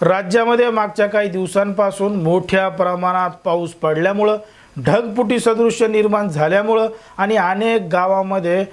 राज्यामध्ये मागच्या काही दिवसांपासून मोठ्या प्रमाणात पाऊस पडल्यामुळं ढगपुटी सदृश्य निर्माण झाल्यामुळं आणि अनेक गावामध्ये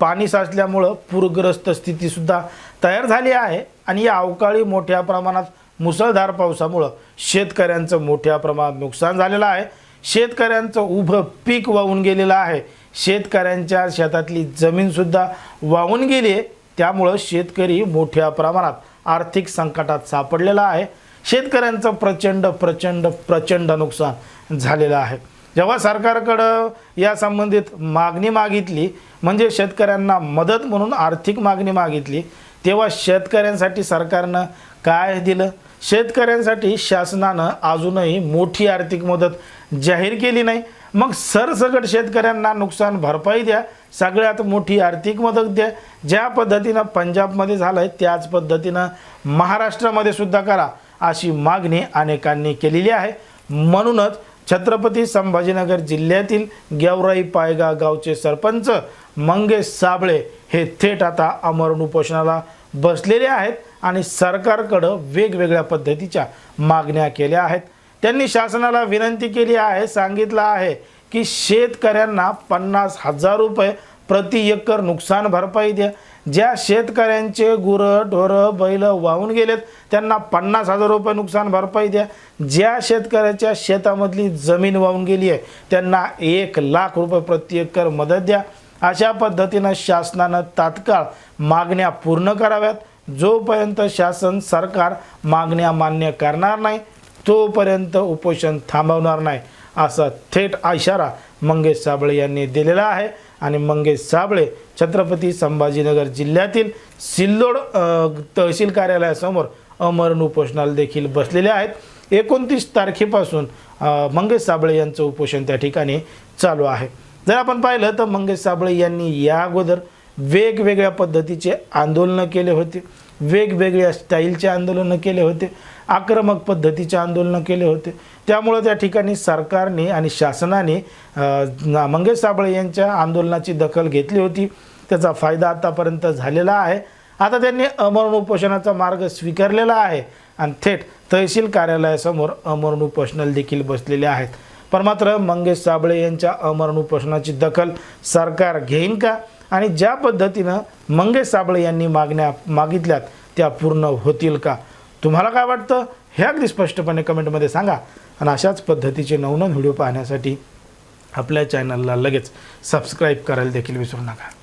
पाणी साचल्यामुळं पूरग्रस्त स्थितीसुद्धा तयार झाली आहे. आणि या अवकाळी मोठ्या प्रमाणात मुसळधार पावसामुळं शेतकऱ्यांचं मोठ्या प्रमाणात नुकसान झालेलं आहे. शेतकऱ्यांचं उभं पीक वाहून गेलेलं आहे. शेतकऱ्यांच्या शेतातली जमीनसुद्धा वाहून गेली आहे. त्यामुळं शेतकरी मोठ्या प्रमाणात आर्थिक संकटात सापडलेला आहे. शेतकऱ्यांचं प्रचंड प्रचंड प्रचंड नुकसान झालेलं आहे. जेव्हा सरकारकडं या संबंधित मागणी मागितली म्हणजे शेतकऱ्यांना मदत म्हणून आर्थिक मागणी मागितली तेव्हा शेतकऱ्यांसाठी सरकारनं काय दिलं? शेतकऱ्यांसाठी शासनानं अजूनही मोठी आर्थिक मदत जाहीर केली नाही. मग सरसकट शेतकऱ्यांना नुकसान भरपाई द्या. सगळ्यात मोठी आर्थिक मदत द्या. ज्या पद्धतीनं पंजाबमध्ये झालं आहे त्याच पद्धतीनं महाराष्ट्रामध्ये सुद्धा करा अशी मागणी अनेकांनी केलेली आहे. म्हणूनच छत्रपती संभाजीनगर जिल्ह्यातील गेवराई पायगा गावचे सरपंच मंगेश साबळे हे थेट आता अमरण उपोषणाला बसलेले आहेत आणि सरकारकडं वेगवेगळ्या पद्धतीच्या मागण्या केल्या आहेत. त्यांनी शासनाला विनंती केली आहे सांगितलं आहे की शेतकऱ्यांना पन्नास हजार रुपये प्रति एकर नुकसान भरपाई द्या. ज्या शेतकऱ्यांचे गुरं ढोरं बैल वाहून गेलेत त्यांना पन्नास हजार रुपये नुकसान भरपाई द्या. ज्या शेतकऱ्याच्या शेतामधली जमीन वाहून गेली आहे त्यांना एक लाख रुपये प्रति एकर मदत द्या. अशा पद्धतीनं शासनानं तात्काळ मागण्या पूर्ण कराव्यात. जोपर्यंत शासन सरकार मागण्या मान्य करणार नाही तोपर्यंत उपोषण थांबवणार नाही असा थेट इशारा मंगेश साबळे यांनी दिलेला आहे. आणि मंगेश साबळे छत्रपती संभाजीनगर जिल्ह्यातील सिल्लोड तहसील कार्यालयासमोर अमरण उपोषणाला देखील बसलेले आहेत. एकोणतीस तारखेपासून मंगेश साबळे यांचं उपोषण त्या ठिकाणी चालू आहे. जर आपण पाहिलं तर मंगेश साबळे यांनी या अगोदर वेगवेगळ्या पद्धतीचे आंदोलनं केले होते. वेगवेगळ्या स्टाईलचे आंदोलनं केले होते. आक्रमक पद्धतीचे आंदोलनं केले होते. त्यामुळं त्या ठिकाणी सरकारने आणि शासनाने मंगेश साबळे यांच्या आंदोलनाची दखल घेतली होती. त्याचा फायदा आतापर्यंत झालेला आहे. आता त्यांनी अमरण उपोषणाचा मार्ग स्वीकारलेला आहे. आणि थेट तहसील कार्यालयासमोर अमरण उपोषणाला देखील बसलेले आहेत. पण मात्र मंगेश साबळे यांच्या अमरण उपोषणाची दखल सरकार घेईन का? आणि ज्या पद्धतीनं मंगेश साबळे यांनी मागण्या मागितल्यात त्या पूर्ण होतील का? तुम्हाला काय वाटतं? हे अगदी स्पष्टपणे कमेंटमध्ये सांगा. आणि अशाच पद्धतीचे नवनवीन व्हिडिओ पाहण्यासाठी आपल्या चॅनलला लगेच सबस्क्राईब करायला देखील विसरू नका.